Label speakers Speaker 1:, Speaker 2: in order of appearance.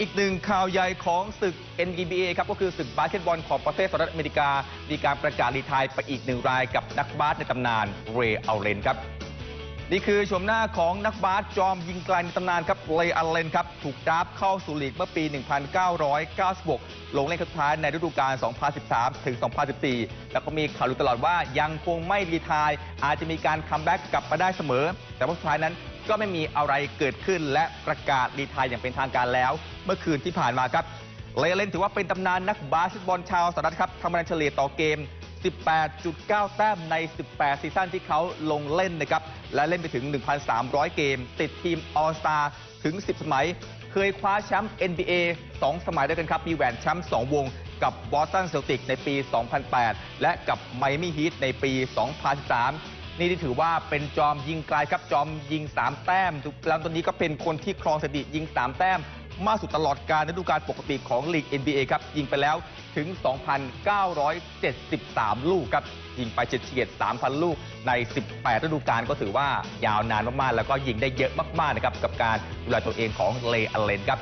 Speaker 1: อีกหนึ่งข่าวใหญ่ของศึก NBA ครับก็คือศึกบาสเกตบอลของประเทศสหรัฐอเมริกา มีการประกาศรีทายไปอีกหนึ่งรายกับนักบาสในตำนานเรย์อัลเลนครับ นี่คือชมหน้าของนักบาสจอมยิงไกลในตำนานครับเรย์อัลเลนครับ ถูกดราฟต์เข้าสู่ลีกเมื่อปี 1996 ลงเล่นครั้งสุดท้ายในฤดูกาล 2013 ถึง 2014 แล้วก็มีข่าวลือตลอดว่ายังคงไม่รีทายอาจจะมีการคัมแบ็กกลับมาได้เสมอ แต่ว่าสุดท้ายนั้น ก็ไม่มีอะไรเกิดขึ้นและประกาศรีไทายอย่างเป็นทางการแล้ว เมื่อคืนที่ผ่านมาครับเลเลนถือว่าเป็นตำนานนักบาสเกตบอลชาวสหรัฐครับทำคะแนนเฉลี่ยต่อเกม 18.9 แต้มใน 18 ซีซั่นที่เขาลงเล่นนะครับ และเล่นไปถึง 1,300 เกม ติดทีมออสตาถึง 10 สมัย เคยคว้าแชมป์ NBA 2 สมัยด้วยกันครับ มีแหวนแชมป์ 2 วง กับบอสตันเซลติกในปี 2008 และกับไมอามี่ฮีทในปี 2013 นี่ที่ถือว่าเป็นจอมยิงไกลครับจอมยิง 3 แต้มแล้วตอนนี้ก็เป็นคนที่ครองสถิติยิง 3 แต้ม มากสุดตลอดการฤดูกาลปกติของลีก NBA ครับยิงไปแล้วถึง 2,973 ลูกครับยิงไปเฉียดๆ3,000 ลูกใน 18 ฤดูกาลก็ถือว่ายาวนานมากๆ แล้วก็ยิงได้เยอะมากๆนะครับกับการดูแลตัวเองของเลอัลเลนครับ